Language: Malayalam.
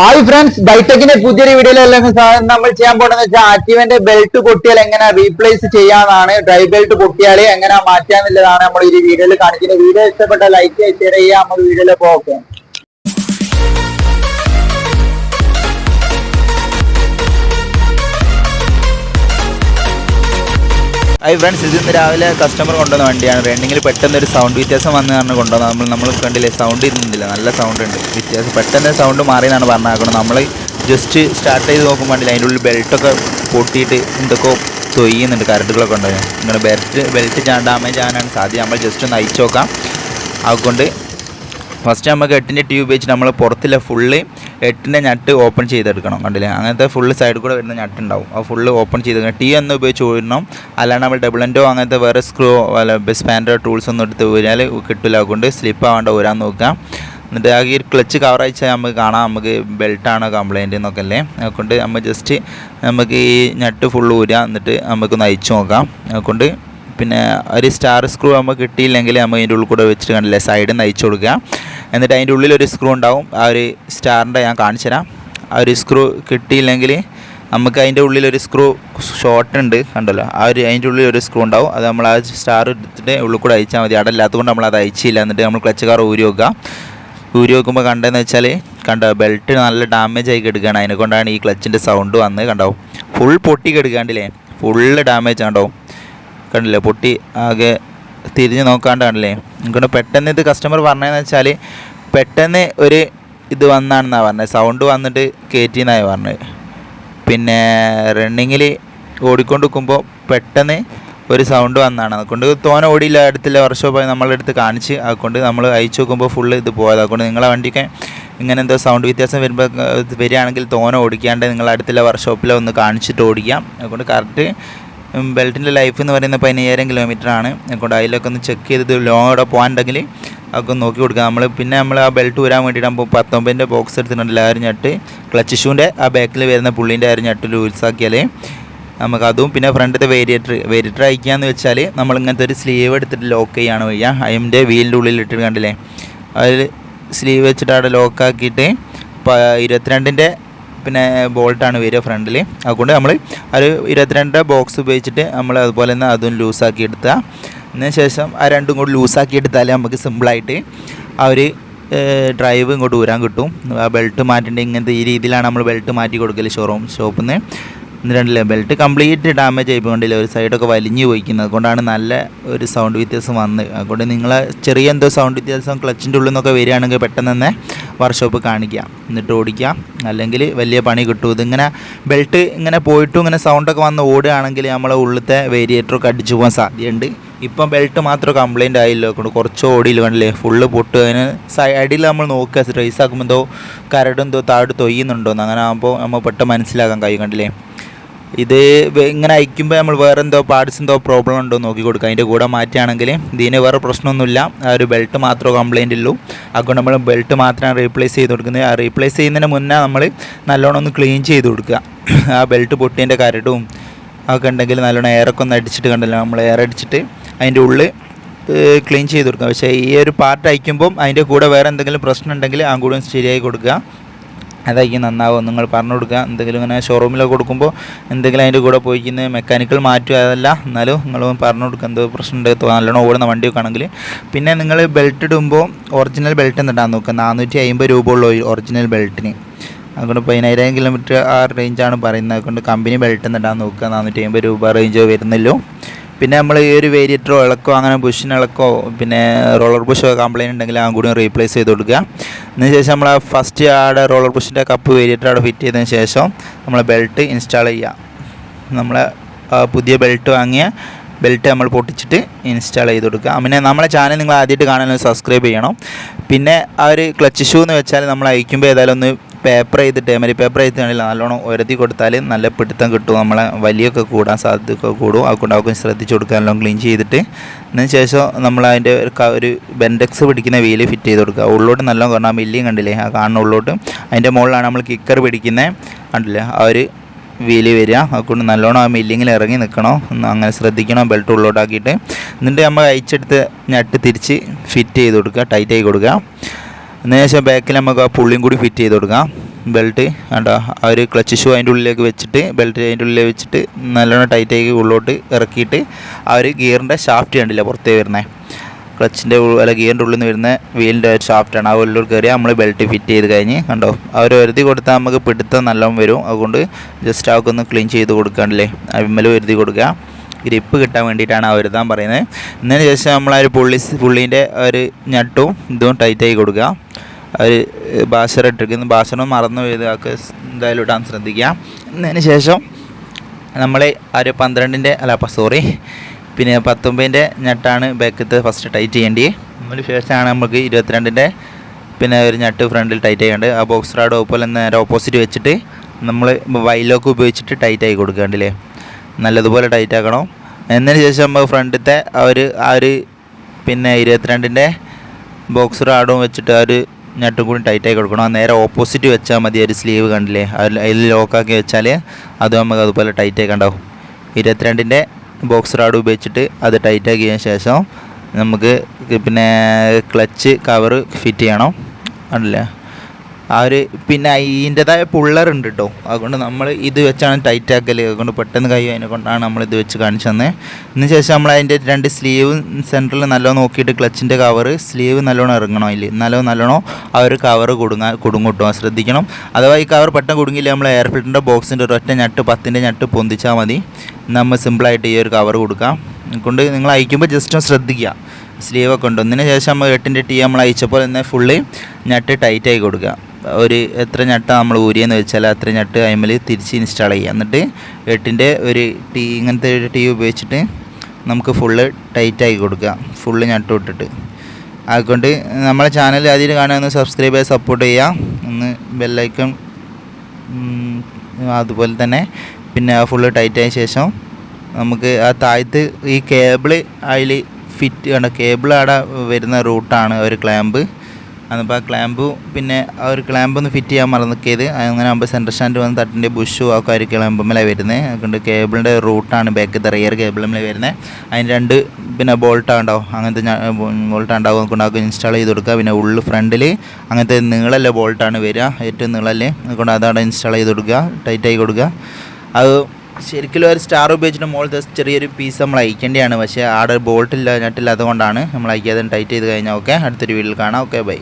ഹായ് ഫ്രണ്ട്സ് ബൈടെക്കിന്റെ പുതിയൊരു വീഡിയോയിലെല്ലാം നമ്മൾ ചെയ്യാൻ പോകുന്നത് വെച്ചാൽ ആക്റ്റീവന്റെ ബെൽറ്റ് പൊട്ടിയാൽ എങ്ങനെ റീപ്ലേസ് ചെയ്യാന്നാണ്. ഡ്രൈ ബെൽറ്റ് പൊട്ടിയാൽ എങ്ങനെ മാറ്റാന്നുള്ളതാണ് നമ്മൾ ഈ വീഡിയോയിൽ കാണിക്കുന്നത്. വീഡിയോ ഇഷ്ടപ്പെട്ട ലൈക്ക് ഷെയർ ചെയ്യാം നമ്മൾ വീഡിയോയിലേക്ക് ഓക്കെ ഹായ് ഫ്രണ്ട്സ് ഇത് ഇന്ന് രാവിലെ കസ്റ്റമർ കൊണ്ടുവന്ന വണ്ടിയാണ്. റണ്ണിങ്ങിൽ പെട്ടെന്ന് ഒരു സൗണ്ട് വ്യത്യാസം വന്ന് കാരണം കൊണ്ടുവന്നത് നമ്മൾ നമ്മൾ കണ്ടില്ലേ സൗണ്ട് ഇരുന്നില്ല നല്ല സൗണ്ട് ഉണ്ട്. വ്യത്യാസം പെട്ടെന്ന് സൗണ്ട് മാറിയെന്നാണ് പറഞ്ഞേക്കണം നമ്മൾ ജസ്റ്റ് സ്റ്റാർട്ട് ചെയ്ത് നോക്കുമ്പോൾ കണ്ടില്ല അതിന്റെ ഉള്ളിൽ ബെൽറ്റൊക്കെ പൊട്ടിയിട്ട് എന്തൊക്കെയോ തൊയ്യുന്നുണ്ട് കരണ്ടുകളൊക്കെ ഉണ്ട്? ഇങ്ങനെ ബെൽറ്റ് ബെൽറ്റ് ഡാമേജ് ആകാനാണ് സാധ്യത നമ്മൾ ജസ്റ്റ് ഒന്ന് അയച്ചു നോക്കാം. അതുകൊണ്ട് ഫസ്റ്റ് നമുക്ക് എട്ടിന്റെ ട്യൂബ് വെച്ച് നമ്മൾ പുറത്തിലെ ഫുള്ള് എട്ടിന്റെ ഞട്ട് ഓപ്പൺ ചെയ്തെടുക്കണം കണ്ടില്ലേ? അങ്ങനത്തെ ഫുള്ള് സൈഡിൽ കൂടെ വരുന്ന ഞട്ട് ഉണ്ടാവും. ആ ഫുള്ള് ഓപ്പൺ ചെയ്തെടുക്കണം. ടീ ഒന്ന് ഉപയോഗിച്ച് ഊരണം അല്ലാണ്ട് നമ്മൾ ഡബിൾ എൻഡോ അങ്ങനത്തെ വേറെ സ്ക്രൂ അല്ല സ്പാൻഡർ ടൂൾസ് ഒന്നും എടുത്ത് ഊരിയാൽ കിട്ടില്ല അതുകൊണ്ട് സ്ലിപ്പ് ആവാണ്ട് ഊരാൻ നോക്കുക. എന്നിട്ട് ആ ഈ ക്ലച്ച് കവർ അയച്ചാൽ നമുക്ക് കാണാം. നമുക്ക് ബെൽറ്റാണ് കംപ്ലൈന്റ് എന്നൊക്കെ അല്ലേ? അതുകൊണ്ട് നമ്മൾ ജസ്റ്റ് നമുക്ക് ഈ ഞട്ട് ഫുള്ള് ഊരുക. എന്നിട്ട് നമുക്ക് നയിച്ച് നോക്കാം. അതുകൊണ്ട് പിന്നെ ഒരു സ്റ്റാർ സ്ക്രൂ നമുക്ക് കിട്ടിയില്ലെങ്കിൽ നമ്മൾ അതിന്റെ ഉള്ളിൽ കൂടെ വെച്ചിട്ട് കണ്ടില്ലേ സൈഡിൽ നിന്ന് അയച്ചു കൊടുക്കുക. എന്നിട്ട് അതിന്റെ ഉള്ളിൽ ഒരു സ്ക്രൂ ഉണ്ടാവും. ആ ഒരു സ്റ്റാറിന്റെ ഞാൻ കാണിച്ചു തരാം. ആ ഒരു സ്ക്രൂ കിട്ടിയില്ലെങ്കിൽ നമുക്ക് അതിന്റെ ഉള്ളിൽ ഒരു സ്ക്രൂ ഷോർട്ട് ഉണ്ട് കണ്ടല്ലോ. ആ ഒരു അതിന്റെ ഉള്ളിൽ ഒരു സ്ക്രൂ ഉണ്ടാവും. അത് നമ്മൾ ആ സ്റ്റാർ എടുത്തിട്ട് ഉള്ളിൽ കൂടെ അയച്ചാൽ മതി. അടല്ലാത്തതുകൊണ്ട് നമ്മൾ അത് അയച്ചില്ല. എന്നിട്ട് നമ്മൾ ക്ലച്ച് കാർ ഊരി വെക്കുക. ഊരി വെക്കുമ്പോൾ കണ്ടതെന്ന് വെച്ചാൽ കണ്ടോ ബെൽറ്റ് നല്ല ഡാമേജ് ആയി കിടക്കുകയാണ്. അതിനെ കൊണ്ടാണ് ഈ ക്ലച്ചിന്റെ സൗണ്ട് വന്ന് കണ്ടോ? ഫുൾ പൊട്ടി കിടക്കാണ്ടില്ലേ ഫുള്ള് ഡാമേജ് കണ്ടോ? കണ്ടില്ലേ? പൊട്ടി ആകെ തിരിഞ്ഞ് നോക്കാണ്ട് കണ്ടില്ലേ എനിക്കൊണ്ട് പെട്ടെന്ന് ഇത് കസ്റ്റമർ പറഞ്ഞതെന്ന് വെച്ചാൽ പെട്ടെന്ന് ഒരു ഇത് വന്നാണെന്നാണ് പറഞ്ഞത് സൗണ്ട് വന്നിട്ട് കയറ്റിയെന്നാണ് പറഞ്ഞത് പിന്നെ റണ്ണിങ്ങിൽ ഓടിക്കൊണ്ട് നിൽക്കുമ്പോൾ പെട്ടെന്ന് ഒരു സൗണ്ട് വന്നാണ്. അതുകൊണ്ട് തോന ഓടിയില്ല. അടുത്തുള്ള പോയി നമ്മളെ അടുത്ത് കാണിച്ച് അതുകൊണ്ട് നമ്മൾ അയച്ചു നോക്കുമ്പോൾ ഫുള്ള് ഇത് പോയത്. അതുകൊണ്ട് നിങ്ങളെ വണ്ടിക്ക് ഇങ്ങനെ എന്തോ സൗണ്ട് വ്യത്യാസം വരുമ്പോൾ വരികയാണെങ്കിൽ തോന ഓടിക്കാണ്ട് നിങ്ങൾ അടുത്തുള്ള വർക്ക്ഷോപ്പിൽ ഒന്ന് കാണിച്ചിട്ട് ഓടിക്കാം. അതുകൊണ്ട് കറക്റ്റ് ബെൽറ്റിന്റെ ലൈഫ് എന്ന് പറയുന്നത് പതിനയ്യായിരം കിലോമീറ്റർ ആണ്. അതുകൊണ്ട് അതിലൊക്കെ ഒന്ന് ചെക്ക് ചെയ്തിട്ട് ലോങ് അവിടെ പോകാനുണ്ടെങ്കിൽ അതൊക്കെ നോക്കി കൊടുക്കുക നമ്മൾ പിന്നെ നമ്മൾ ആ ബെൽറ്റ് ഊരാൻ വേണ്ടിയിട്ട് നമ്മൾ പത്തൊമ്പതിന്റെ ബോക്സ് എടുത്തിട്ടുണ്ടല്ലോ ആ ഞട്ട്. ക്ലച്ച് ഷൂന്റെ ആ ബാക്കിൽ വരുന്ന പുള്ളിന്റെ ആ ഒരു ഞട്ട് ലൂസാക്കിയാൽ നമുക്ക് അതും പിന്നെ ഫ്രണ്ടിലത്തെ വേരിയേറ്റർ വേരിയേറ്റർ അയക്കുകയെന്ന് വെച്ചാൽ നമ്മൾ ഇങ്ങനത്തെ ഒരു സ്ലീവ് എടുത്തിട്ട് ലോക്ക് ചെയ്യാണ് വയ്യ. അതിന്റെ വീലിന്റെ ഉള്ളിൽ ഇട്ടിട്ട് കണ്ടില്ലേ? അതിൽ സ്ലീവ് വെച്ചിട്ട് അവിടെ ലോക്കാക്കിയിട്ട് ഇരുപത്തിരണ്ടിന്റെ പിന്നെ ബോൾട്ടാണ് വരിക ഫ്രണ്ടിൽ അതുകൊണ്ട് നമ്മൾ ഒരു ഇരുപത്തിരണ്ട് ബോക്സ് ഉപയോഗിച്ചിട്ട് നമ്മൾ അതുപോലെ തന്നെ അതും ലൂസാക്കി എടുത്തുക അതിന് ശേഷം ആ രണ്ടും കൂടി ലൂസാക്കി എടുത്താലേ നമുക്ക് സിമ്പിളായിട്ട് ആ ഒരു ഡ്രൈവ് ഇങ്ങോട്ട് ഊരാൻ കിട്ടും. ആ ബെൽറ്റ് മാറ്റേണ്ട ഇങ്ങനത്തെ ഈ രീതിയിലാണ് നമ്മൾ ബെൽറ്റ് മാറ്റി കൊടുക്കൽ ഷോറൂം ഷോപ്പിൽ നിന്ന് എന്നിട്ടുണ്ടല്ലേ ബെൽറ്റ് കംപ്ലീറ്റ് ഡാമേജ് ആയിപ്പോണ്ടില്ല ഒരു സൈഡൊക്കെ വലിഞ്ഞു പോയിക്കുന്നത്. അതുകൊണ്ടാണ് നല്ല ഒരു സൗണ്ട് വ്യത്യാസം വന്ന് അതുകൊണ്ട് നിങ്ങൾ ചെറിയ എന്തോ സൗണ്ട് വ്യത്യാസം ക്ലച്ചിന്റെ ഉള്ളിൽ നിന്നൊക്കെ വരികയാണെങ്കിൽ പെട്ടെന്ന് തന്നെ വർക്ക്ഷോപ്പ് കാണിക്കുക എന്നിട്ട് ഓടിക്കാം. അല്ലെങ്കിൽ വലിയ പണി കിട്ടും. ഇതിങ്ങനെ ബെൽറ്റ് ഇങ്ങനെ പോയിട്ടും ഇങ്ങനെ സൗണ്ടൊക്കെ വന്ന് ഓടുകയാണെങ്കിൽ നമ്മളെ ഉള്ളിലത്തെ വേരിയേറ്ററൊക്കെ അടിച്ചു പോകാൻ സാധ്യതയുണ്ട്. ഇപ്പം ബെൽറ്റ് മാത്രം കംപ്ലൈന്റ് ആയില്ല കൊണ്ട് കുറച്ച് ഓടിയില്ല കണ്ടില്ലേ ഫുള്ള് പൊട്ട്. അതിന് സൈഡിൽ നമ്മൾ നോക്കുക റേസ് ആക്കുമ്പോൾ എന്തോ കരടും എന്തോ താഴോട്ട് തൊയ്യുന്നുണ്ടോന്ന്. അങ്ങനെ ആകുമ്പോൾ നമ്മൾ പെട്ടെന്ന് മനസ്സിലാക്കാൻ കഴിയും കണ്ടില്ലേ. ഇത് ഇങ്ങനെ അയക്കുമ്പോൾ നമ്മൾ വേറെ എന്തോ പാർട്സ് എന്തോ പ്രോബ്ലം ഉണ്ടോ നോക്കി കൊടുക്കുക അതിന്റെ കൂടെ മാറ്റുകയാണെങ്കിൽ ഇതിന് വേറെ പ്രശ്നമൊന്നുമില്ല. ആ ഒരു ബെൽറ്റ് മാത്രമേ കംപ്ലൈന്റ് ഉള്ളൂ. അതുകൊണ്ട് നമ്മൾ ബെൽറ്റ് മാത്രമാണ് റീപ്ലേസ് ചെയ്ത് കൊടുക്കുന്നത്. ആ റീപ്ലേസ് ചെയ്യുന്നതിന് മുന്നേ നമ്മൾ നല്ലോണം ഒന്ന് ക്ലീൻ ചെയ്ത് കൊടുക്കുക. ആ ബെൽറ്റ് പൊട്ടിയതിന്റെ കരടും ഒക്കെ ഉണ്ടെങ്കിൽ നല്ലോണം എയറൊക്കെ ഒന്ന് അടിച്ചിട്ട് കണ്ടല്ലോ. നമ്മൾ എയർ അടിച്ചിട്ട് അതിന്റെ ഉള്ളിൽ ക്ലീൻ ചെയ്ത് കൊടുക്കുക. പക്ഷേ ഈ ഒരു പാർട്ട് അയക്കുമ്പം അതിന്റെ കൂടെ വേറെ എന്തെങ്കിലും പ്രശ്നം ഉണ്ടെങ്കിൽ ആ കൂടെ ശരിയായി കൊടുക്കുക. അതായിരിക്കും നന്നാവും നിങ്ങൾ പറഞ്ഞു കൊടുക്കുക. എന്തെങ്കിലും ഇങ്ങനെ ഷോറൂമിലൊക്കെ കൊടുക്കുമ്പോൾ എന്തെങ്കിലും അതിന്റെ കൂടെ പോയിക്കുന്ന മെക്കാനിക്കൽ മാറ്റുക അതല്ല. എന്നാലും നിങ്ങൾ പറഞ്ഞു കൊടുക്കുക. എന്തോ പ്രശ്നമുണ്ട് നല്ലോണം ഓടുന്ന വണ്ടിയൊക്കെ ആണെങ്കിൽ പിന്നെ നിങ്ങൾ ബെൽറ്റ് ഇടുമ്പോൾ ഒറിജിനൽ ബെൽറ്റ് എന്നിട്ടാൻ നോക്കുക. നാനൂറ്റി അമ്പത് രൂപ ഉള്ള ഒറിജിനൽ ബെൽറ്റിന് അതുകൊണ്ട് പതിനായിരം കിലോമീറ്റർ ആ റേഞ്ചാണ് പറയുന്നത്. അതുകൊണ്ട് കമ്പനി ബെൽറ്റ് എന്നിട്ടാൻ നോക്കുക. നാനൂറ്റി അമ്പത് രൂപ റേഞ്ചോ വരുന്നല്ലോ പിന്നെ നമ്മൾ ഈ ഒരു വേരിയേറ്ററോ ഇളക്കോ അങ്ങനെ ബുഷിന് ഇളക്കോ പിന്നെ റോളർ ബുഷോ കംപ്ലയിന്റ് ഉണ്ടെങ്കിൽ ആ കൂടി റീപ്ലേസ് ചെയ്ത് കൊടുക്കുക. അതിന് ശേഷം നമ്മൾ ഫസ്റ്റ് ആടെ റോളർ ബുഷിന്റെ കപ്പ് വേരിയേറ്റർ അവിടെ ഫിറ്റ് ചെയ്തതിന് ശേഷം നമ്മൾ ബെൽറ്റ് ഇൻസ്റ്റാൾ ചെയ്യുക. നമ്മൾ പുതിയ ബെൽറ്റ് വാങ്ങിയ ബെൽറ്റ് നമ്മൾ പൊട്ടിച്ചിട്ട് ഇൻസ്റ്റാൾ ചെയ്ത് കൊടുക്കുക. പിന്നെ നമ്മളെ ചാനൽ നിങ്ങൾ ആദ്യമായിട്ട് കാണാൻ സബ്സ്ക്രൈബ് ചെയ്യണം. പിന്നെ ആ ഒരു ക്ലച്ച് ഷൂ എന്ന് വെച്ചാൽ നമ്മൾ അയക്കുമ്പോൾ ഏതായാലും ഒന്ന് പേപ്പർ ചെയ്തിട്ട് മരി പേപ്പർ ചെയ്തിട്ടാണെങ്കിൽ നല്ലോണം ഉരത്തി കൊടുത്താൽ നല്ല പിടുത്തം കിട്ടും. നമ്മളെ വലിയൊക്കെ കൂടാൻ സാധ്യതയൊക്കെ കൂടും. അതുകൊണ്ട് അവർക്ക് ശ്രദ്ധിച്ച് കൊടുക്കുക നല്ലോണം ക്ലീൻ ചെയ്തിട്ട്. അതിന് ശേഷം നമ്മൾ അതിന്റെ ഒരു ബെൻഡെക്സ് പിടിക്കുന്ന വീൽ ഫിറ്റ് ചെയ്ത് കൊടുക്കുക. ഉള്ളോട്ട് നല്ലോണം കാരണം ആ മില്ലിയും കണ്ടില്ലേ? ആ കാണുന്ന ഉള്ളോട്ട് അതിന്റെ മുകളിലാണ് നമ്മൾ കിക്കർ പിടിക്കുന്നത് കണ്ടില്ലേ? ആ ഒരു വീൽ വരിക. അതുകൊണ്ട് നല്ലോണം ആ മില്ലിങ്ങിൽ ഇറങ്ങി നിൽക്കണം. അങ്ങനെ ശ്രദ്ധിക്കണം. ബെൽറ്റ് ഉള്ളോട്ടാക്കിയിട്ട് എന്നിട്ട് നമ്മൾ അയച്ചെടുത്ത് ഞട്ട് തിരിച്ച് ഫിറ്റ് ചെയ്ത് കൊടുക്കുക. ടൈറ്റ് ആയി കൊടുക്കുക. ശേഷം ബാക്കിൽ നമുക്ക് ആ പുള്ളിയും കൂടി ഫിറ്റ് ചെയ്ത് കൊടുക്കാം. ബെൽറ്റ് കണ്ടോ? ആ ഒരു ക്ലച്ച് ഷൂ അതിന്റെ ഉള്ളിലേക്ക് വെച്ചിട്ട് ബെൽറ്റ് അതിന്റെ ഉള്ളിൽ വെച്ചിട്ട് നല്ലോണം ടൈറ്റാക്കി ഉള്ളോട്ട് ഇറക്കിയിട്ട് ആ ഒരു ഗിയറിന്റെ ഷാഫ്റ്റ് കണ്ടില്ല പുറത്തേ വരുന്നത് ക്ലച്ചിന്റെ അല്ല ഗിയറിന്റെ ഉള്ളിൽ നിന്ന് വരുന്ന വീലിന്റെ ഒരു ഷാഫ്റ്റാണ് ആ ഉള്ളിൽ കയറി നമ്മൾ ബെൽറ്റ് ഫിറ്റ് ചെയ്ത് കഴിഞ്ഞ് കണ്ടോ? ആ ഒരു വരുതി കൊടുത്താൽ നമുക്ക് പിടുത്തം നല്ലോണം വരും. അതുകൊണ്ട് ജസ്റ്റ് ആക്കൊന്ന് ക്ലീൻ ചെയ്ത് കൊടുക്കാണ്ടല്ലേ? അവിമ്മൽ വരുതി കൊടുക്കുക. ഗ്രിപ്പ് കിട്ടാൻ വേണ്ടിയിട്ടാണ് ആ ഒരുതാൻ പറയുന്നത്. എന്നതിന് ശേഷം നമ്മൾ ആ ഒരു പുള്ളി പുള്ളീന്റെ ഒരു ഞട്ടും ഇതും ടൈറ്റായി കൊടുക്കുക. ഒരു ബാഷർ ഇട്ടിരിക്കുന്നു. ഭാഷണം മറന്നു ആൾക്ക് എന്തായാലും ഇടാൻ ശ്രദ്ധിക്കുക. എന്നതിന് ശേഷം നമ്മൾ ആ ഒരു പന്ത്രണ്ടിന്റെ അല്ല സോറി പിന്നെ പത്തൊമ്പതിന്റെ ഞെട്ടാണ് ബാക്കത്ത് ഫസ്റ്റ് ടൈറ്റ് ചെയ്യേണ്ടി. അതിന് ശേഷമാണ് നമുക്ക് ഇരുപത്തിരണ്ടിന്റെ പിന്നെ ഒരു ഞെട്ട് ഫ്രണ്ടിൽ ടൈറ്റ് ചെയ്യേണ്ടത് ആ ബോക്സ് റാഡ് പോലെ നേരെ ഓപ്പോസിറ്റ് വെച്ചിട്ട് നമ്മൾ വൈലോക്ക് ഉപയോഗിച്ചിട്ട് ടൈറ്റായി ആക്കി കൊടുക്കേണ്ടില്ലേ നല്ലതുപോലെ ടൈറ്റ് ആക്കണം? എന്നതിന് ശേഷം നമ്മൾ ഫ്രണ്ടിലത്തെ ആ ഒരു ആ ഒരു പിന്നെ ഇരുപത്തിരണ്ടിന്റെ ബോക്സ് റാഡും വെച്ചിട്ട് ആ ഒരു ഞെട്ടും കൂടി ടൈറ്റ് ആക്കി കൊടുക്കണം. നേരെ ഓപ്പോസിറ്റ് വെച്ചാൽ മതി ഒരു സ്ലീവ് കണ്ടില്ലേ? അതിൽ ലോക്കാക്കി വെച്ചാൽ അത് നമുക്ക് അതുപോലെ ടൈറ്റായി കണ്ടാവും. ഇരുപത്തിരണ്ടിന്റെ ബോക്സ് റാഡ് ഉപയോഗിച്ചിട്ട് അത് ടൈറ്റ് ആക്കിയതിന് ശേഷം നമുക്ക് പിന്നെ ക്ലച്ച് കവർ ഫിറ്റ് ചെയ്യണം. കണ്ടില്ലേ? ആ ഒരു പിന്നെ അതിന്റെതായ പുള്ളർ ഉണ്ട് കേട്ടോ അതുകൊണ്ട് നമ്മൾ ഇത് വെച്ചാണ് ടൈറ്റ് ആക്കൽ അതുകൊണ്ട് പെട്ടെന്ന് കൈ അതിനെ കൊണ്ടാണ് നമ്മൾ ഇത് വെച്ച് കാണിച്ചു തന്നെ. ഇതിന് ശേഷം നമ്മൾ അതിന്റെ രണ്ട് സ്ലീവ് സെന്ററിൽ നല്ലോണം നോക്കിയിട്ട് ക്ലച്ചിന്റെ കവർ സ്ലീവ് നല്ലോണം ഇറങ്ങണം അതിൽ നല്ലോണം നല്ലോണം ആ ഒരു കവർ കൊടുങ്ങാൻ കൊടുങ്ങൂട്ടോ ശ്രദ്ധിക്കണം. അഥവാ ഈ കവർ പെട്ടെന്ന് കൊടുങ്ങില്ല നമ്മൾ എയർ ഫിൽറ്ററിന്റെ ബോക്സിന്റെ ഒരൊറ്റ ഞട്ട് പത്തിന്റെ ഞട്ട് പൊന്തിച്ചാൽ മതി. നമ്മൾ സിമ്പിളായിട്ട് ഈ ഒരു കവർ കൊടുക്കാം. കൊണ്ട് നിങ്ങൾ അയക്കുമ്പോൾ ജസ്റ്റ് ഒന്ന് ശ്രദ്ധിക്കുക സ്ലീവൊക്കെ ഉണ്ട്? ഒന്നിന് ശേഷം നമ്മൾ എട്ടിന്റെ ടീ നമ്മൾ അയച്ചപ്പോൾ തന്നെ ഫുള്ള് ഞട്ട് ടൈറ്റായി കൊടുക്കുക ഒരു എത്ര ഞട്ട നമ്മൾ ഊരിയെന്ന് വെച്ചാൽ അത്ര ഞട്ട് അതിമേൽ തിരിച്ച് ഇൻസ്റ്റാൾ ചെയ്യുക എന്നിട്ട് എട്ടിന്റെ ഒരു ടീ ഇങ്ങനത്തെ ഒരു ടീ ഉപയോഗിച്ചിട്ട് നമുക്ക് ഫുള്ള് ടൈറ്റാക്കി കൊടുക്കുക. ഫുള്ള് ഞട്ട് ഇട്ടിട്ട്. അതുകൊണ്ട് നമ്മളെ ചാനൽ ആദ്യം കാണാൻ ഒന്ന് സബ്സ്ക്രൈബ് ചെയ്ത് സപ്പോർട്ട് ചെയ്യുക. ഒന്ന് ബെല്ലൈക്കൺ അതുപോലെ തന്നെ പിന്നെ ആ ഫുള്ള് ടൈറ്റായ ശേഷം നമുക്ക് ആ താഴത്ത് ഈ കേബിൾ അതിൽ ഫിറ്റ് കണ്ട കേബിൾ അവിടെ വരുന്ന റൂട്ടാണ് ഒരു ക്ലാമ്പ് അതിപ്പോൾ ആ ക്ലാമ്പ് പിന്നെ ആ ഒരു ക്ലാമ്പ് ഒന്ന് ഫിറ്റ് ചെയ്യാൻ മറന്നിക്കിയത് അങ്ങനെ ആകുമ്പോൾ സെന്റർ സ്റ്റാൻഡ് വന്ന് തട്ടിന്റെ ബുഷും ആ കാര്യം ക്ലാമ്പുമ്മലാണ് വരുന്നത് അതുകൊണ്ട് കേബിളിന്റെ റൂട്ടാണ് ബാക്ക് റിയർ കേബിളുമ്മലെ വരുന്നത് അതിന് രണ്ട് പിന്നെ ബോൾട്ട് ഉണ്ടാവും അങ്ങനത്തെ ബോൾട്ട് ഉണ്ടാവും അതുകൊണ്ട് അത് ഇൻസ്റ്റാൾ ചെയ്ത് കൊടുക്കുക പിന്നെ ഉള്ളിൽ ഫ്രണ്ടിൽ അങ്ങനത്തെ നീളല്ല ബോൾട്ടാണ് വരിക ഏറ്റവും നീളല്ലേ അതുകൊണ്ട് അതാണ് ഇൻസ്റ്റാൾ ചെയ്ത് കൊടുക്കുക ടൈറ്റായി കൊടുക്കുക അത് ശരിക്കും ഒരു സ്റ്റാർ ഉപയോഗിച്ചിട്ട് മുകളിൽ ചെറിയൊരു പീസ് നമ്മൾ അയക്കേണ്ടതാണ് പക്ഷേ ആടെ ബോൾട്ടില്ല നട്ടില്ലാത്തത് അതുകൊണ്ടാണ് നമ്മൾ അയക്കാതെ ടൈറ്റ് ചെയ്ത് കഴിഞ്ഞാൽ ഓക്കെ അടുത്തൊരു വീട്ടിൽ കാണാം. Okay bye